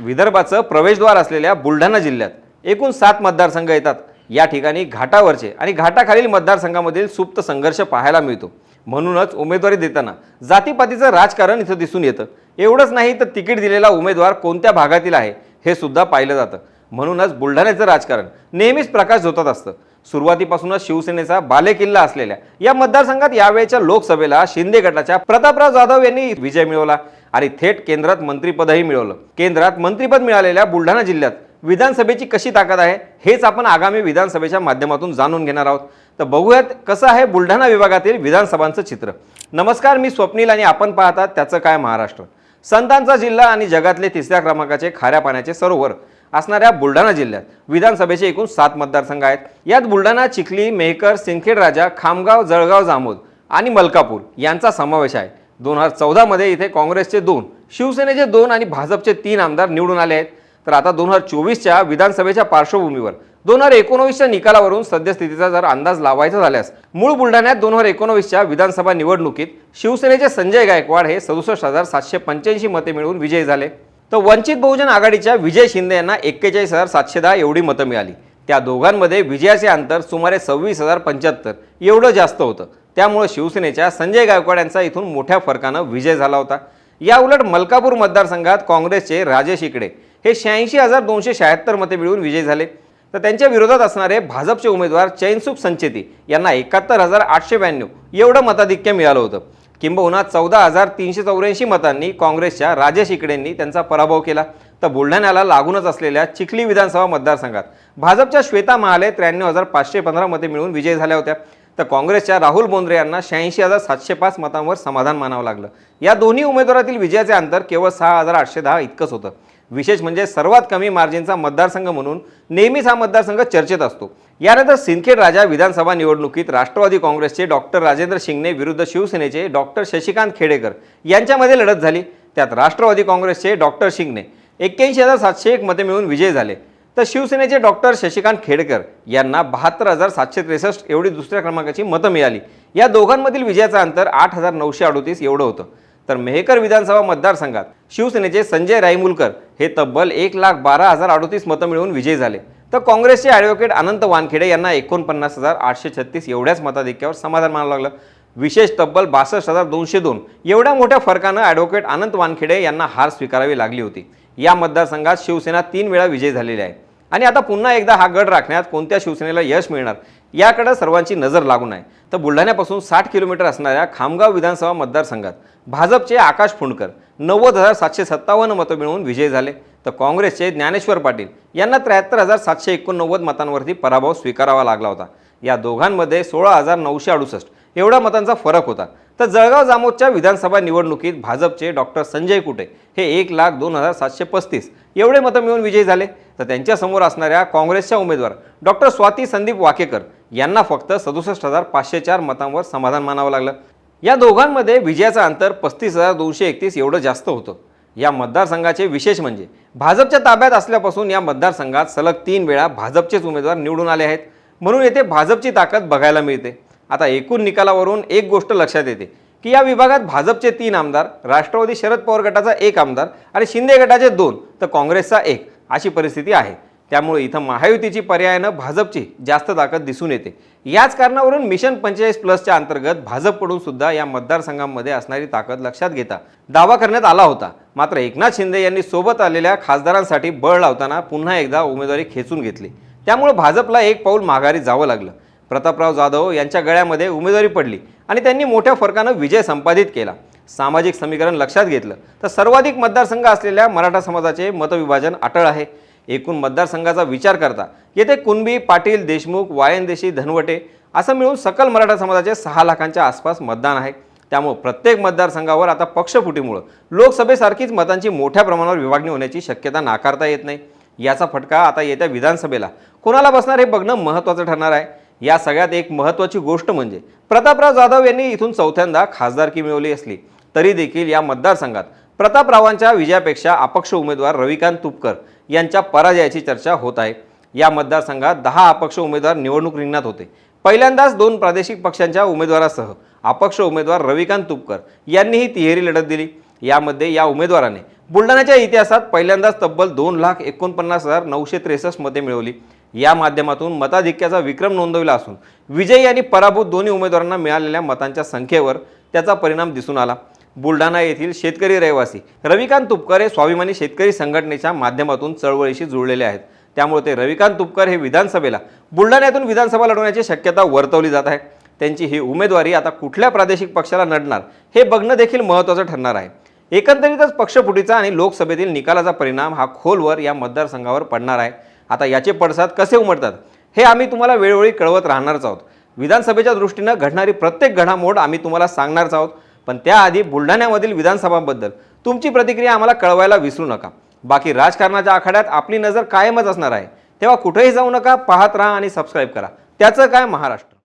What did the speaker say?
विदर्भाचं प्रवेशद्वार असलेल्या बुलढाणा जिल्ह्यात एकूण सात मतदारसंघ येतात. या ठिकाणी घाटावरचे आणि घाटाखालील मतदारसंघामधील सुप्त संघर्ष पाहायला मिळतो. म्हणूनच उमेदवारी देताना जातीपातीचं राजकारण इथं दिसून येतं. एवढंच नाही तर तिकीट दिलेला उमेदवार कोणत्या भागातील आहे हे सुद्धा पाहिलं जातं. म्हणूनच बुलढाण्याचं राजकारण नेहमीच प्रकाश झोतात असतं. सुरुवातीपासूनच शिवसेनेचा बालेकिल्ला असलेल्या या मतदारसंघात यावेळच्या लोकसभेला शिंदे गटाच्या प्रतापराव जाधव यांनी विजय मिळवला. आणि थेट केंद्रात मंत्रिपदही मिळवलं. केंद्रात मंत्रिपद मिळालेल्या बुलढाणा जिल्ह्यात विधानसभेची कशी ताकद आहे हेच आपण आगामी विधानसभेच्या माध्यमातून जाणून घेणार आहोत. तर बघूयात कसं आहे बुलढाणा विभागातील विधानसभांचं चित्र. नमस्कार मी स्वप्नील आणि आपण पाहतात त्याचं काय महाराष्ट्र. संतांचा जिल्हा आणि जगातले तिसऱ्या क्रमांकाचे खाऱ्या पाण्याचे सरोवर असणाऱ्या बुलढाणा जिल्ह्यात विधानसभेचे एकूण सात मतदारसंघ आहेत. यात बुलढाणा चिखली मेहकर सिंदखेड राजा खामगाव जळगाव जामोद आणि मलकापूर यांचा समावेश आहे. दोन हजार चौदामध्ये इथे काँग्रेसचे दोन शिवसेनेचे दोन आणि भाजपचे तीन आमदार निवडून आले आहेत. तर आता दोन हजार चोवीसच्या विधानसभेच्या पार्श्वभूमीवर दोन हजार एकोणवीसच्या निकालावरून सद्यस्थितीचा जर अंदाज लावायचा झाल्यास मूळ बुलढाण्यात दोन हजार एकोणवीसच्या विधानसभा निवडणुकीत शिवसेनेचे संजय गायकवाड हे सदुसष्ट हजार सातशे पंच्याऐंशी मते मिळवून विजयी झाले. तर वंचित बहुजन आघाडीच्या विजय शिंदे यांना एक्केचाळीस हजार सातशे दहा एवढी मतं मिळाली. त्या दोघांमध्ये विजयाचे अंतर सुमारे सव्वीस हजार पंच्याहत्तर एवढं जास्त होतं. त्यामुळे शिवसेनेच्या संजय गायकवाड यांचा इथून मोठ्या फरकानं विजय झाला होता. या उलट मलकापूर मतदारसंघात काँग्रेसचे राजेश इकडे हे शहाऐंशी हजार दोनशे शहात्तर मते मिळवून विजय झाले. तर त्यांच्या विरोधात असणारे भाजपचे उमेदवार चैनसुख संचेती यांना एकाहत्तर हजार आठशे ब्याण्णव एवढं मताधिक्य मिळालं होतं. किंबहुना चौदा हजार तीनशे चौऱ्याऐंशी मतांनी काँग्रेसच्या राजेश इकडेंनी त्यांचा पराभव केला. तर बुलढाण्याला लागूनच असलेल्या चिखली विधानसभा मतदारसंघात भाजपच्या श्वेता महाले त्र्याण्णव हजार पाचशे पंधरा मते मिळवून विजय झाल्या होत्या. तर काँग्रेसच्या राहुल बोंद्रे यांना शहाऐंशी हजार सातशे पाच मतांवर समाधान मानावं लागलं. या दोन्ही उमेदवारातील विजयाचे अंतर केवळ सहा हजार आठशे दहा इतकंच होतं. विशेष म्हणजे सर्वात कमी मार्जिनचा मतदारसंघ म्हणून नेहमीच हा मतदारसंघ चर्चेत असतो. यानंतर सिंदखेड राजा विधानसभा निवडणुकीत राष्ट्रवादी काँग्रेसचे डॉक्टर राजेंद्र शिंगणे विरुद्ध शिवसेनेचे डॉक्टर शशिकांत खेडेकर यांच्यामध्ये लढत झाली. त्यात राष्ट्रवादी काँग्रेसचे डॉक्टर शिंगणे एक्क्याऐंशी हजार सातशे एक मते मिळून विजय झाले. तर शिवसेनेचे डॉक्टर शशिकांत खेडकर यांना बहात्तर हजार सातशे त्रेसष्ट एवढी दुसऱ्या क्रमांकाची मतं मिळाली. या दोघांमधील विजयाचं अंतर आठ हजार नऊशे अडोतीस एवढं होतं. तर मेहकर विधानसभा मतदारसंघात शिवसेनेचे संजय रायमुलकर हे तब्बल एक लाख बारा हजार अडोतीस मतं मिळवून विजयी झाले. तर काँग्रेसचे ॲडव्होकेट अनंत वानखेडे यांना एकोणपन्नास हजार आठशे छत्तीस एवढ्याच मताधिक्यावर समाधान मानावं लागलं. विशेष तब्बल बासष्ट हजार दोनशे दोन एवढ्या मोठ्या फरकानं ॲडव्होकेट अनंत वानखेडे यांना हार स्वीकारावी लागली होती. या मतदारसंघात शिवसेना तीन वेळा विजयी झालेली आहे. आणि आता पुन्हा एकदा हा गड राखण्यात कोणत्या शिवसेनेला यश मिळणार याकडे सर्वांची नजर लागून आहे. तर बुलढाण्यापासून साठ किलोमीटर असणाऱ्या खामगाव विधानसभा मतदारसंघात भाजपचे आकाश फुंडकर नव्वद हजार सातशे सत्तावन्न मतं मिळवून विजयी झाले. तर काँग्रेसचे ज्ञानेश्वर पाटील यांना त्र्याहत्तर हजार सातशे एकोणनव्वद मतांवरती पराभव स्वीकारावा लागला होता. या दोघांमध्ये सोळा हजार नऊशे अडुसष्ट एवढा मतांचा फरक होता. तर जळगाव जामोदच्या विधानसभा निवडणुकीत भाजपचे डॉक्टर संजय कुटे हे एक लाख दोन हजार सातशे पस्तीस एवढे मतं मिळून विजयी झाले. तर त्यांच्यासमोर असणाऱ्या काँग्रेसच्या उमेदवार डॉक्टर स्वाती संदीप वाकेकर यांना फक्त सदुसष्ट हजार पाचशे चार मतांवर समाधान मानावं लागलं. या दोघांमध्ये विजयाचं अंतर पस्तीस हजार दोनशे एकतीस एवढं जास्त होतं. या मतदारसंघाचे विशेष म्हणजे भाजपच्या ताब्यात असल्यापासून या मतदारसंघात सलग तीन वेळा भाजपचेच उमेदवार निवडून आले आहेत. म्हणून येथे भाजपची ताकद बघायला मिळते. आता एकूण निकालावरून एक गोष्ट लक्षात येते की या विभागात भाजपचे तीन आमदार राष्ट्रवादी शरद पवार गटाचा एक आमदार आणि शिंदे गटाचे दोन तर काँग्रेसचा एक अशी परिस्थिती आहे. त्यामुळे इथं महायुतीची पर्यायानं भाजपची जास्त ताकद दिसून येते. याच कारणावरून मिशन पंचेचाळीस प्लसच्या अंतर्गत भाजपकडून सुद्धा या मतदारसंघांमध्ये असणारी ताकद लक्षात घेता दावा करण्यात आला होता. मात्र एकनाथ शिंदे यांनी सोबत आलेल्या खासदारांसाठी बळ लावताना पुन्हा एकदा उमेदवारी खेचून घेतली. त्यामुळे भाजपला एक पाऊल माघारी जावं लागलं. प्रतापराव जाधव यांच्या गळ्यामध्ये उमेदवारी पडली आणि त्यांनी मोठ्या फरकानं विजय संपादित केला. सामाजिक समीकरण लक्षात घेतलं. तर सर्वाधिक मतदारसंघ असलेल्या मराठा समाजाचे मतविभाजन अटळ आहे. एकूण मतदारसंघाचा विचार करता येथे कुणबी पाटील देशमुख वायनदेशी धनवटे असं मिळून सकल मराठा समाजाचे सहा लाखांच्या आसपास मतदान आहे. त्यामुळे प्रत्येक मतदारसंघावर आता पक्षफुटीमुळं लोकसभेसारखीच मतांची मोठ्या प्रमाणावर विभागणी होण्याची शक्यता नाकारता येत नाही. याचा फटका आता येत्या विधानसभेला. कोणाला बसणार हे बघणं महत्त्वाचं ठरणार आहे. या सगळ्यात एक महत्त्वाची गोष्ट म्हणजे प्रतापराव जाधव यांनी इथून चौथ्यांदा खासदारकी मिळवली असली तरी देखील या मतदारसंघात प्रतापरावांच्या विजयापेक्षा अपक्ष उमेदवार रविकांत तुपकर यांच्या पराजयाची चर्चा होत आहे. या मतदारसंघात दहा अपक्ष उमेदवार निवडणूक रिंगणात होते. पहिल्यांदाच दोन प्रादेशिक पक्षांच्या उमेदवारासह अपक्ष उमेदवार रविकांत तुपकर यांनीही तिहेरी लढत दिली. यामध्ये या उमेदवाराने बुलढाण्याच्या इतिहासात पहिल्यांदाच तब्बल दोन लाख एकोणपन्नास हजार नऊशे त्रेसष्ट मते मिळवली. या माध्यमातून मताधिक्याचा विक्रम नोंदवला असून विजयी आणि पराभूत दोन्ही उमेदवारांना मिळालेल्या मतांच्या संख्येवर त्याचा परिणाम दिसून आला. बुलढाणा येथील शेतकरी रहिवासी रविकांत तुपकर हे स्वाभिमानी शेतकरी संघटनेच्या माध्यमातून चळवळीशी जुळलेले आहेत. त्यामुळे ते रविकांत तुपकर हे विधानसभेला बुलढाण्यातून विधानसभा लढवण्याची शक्यता वर्तवली जात आहे. त्यांची ही उमेदवारी आता कुठल्या प्रादेशिक पक्षाला नडणार हे बघणं देखील महत्त्वाचं ठरणार आहे. एकंदरीतच पक्षफुटीचा आणि लोकसभेतील निकालाचा परिणाम हा खोलवर या मतदारसंघावर पडणार आहे. आता याचे पडसाद कसे उमटतात? हे आम्ही तुम्हाला वेळोवेळी कळवत राहणारच आहोत. विधानसभेच्या दृष्टीनं घडणारी प्रत्येक घडामोड आम्ही तुम्हाला सांगणारच आहोत. पण त्याआधी बुलढाण्यामधील विधानसभांबद्दल तुमची प्रतिक्रिया आम्हाला कळवायला विसरू नका. बाकी राजकारणाच्या आखाड्यात आपली नजर कायमच असणार आहे. तेव्हा कुठेही जाऊ नका पाहत राहा आणि सबस्क्राईब करा. त्याचं काय महाराष्ट्र?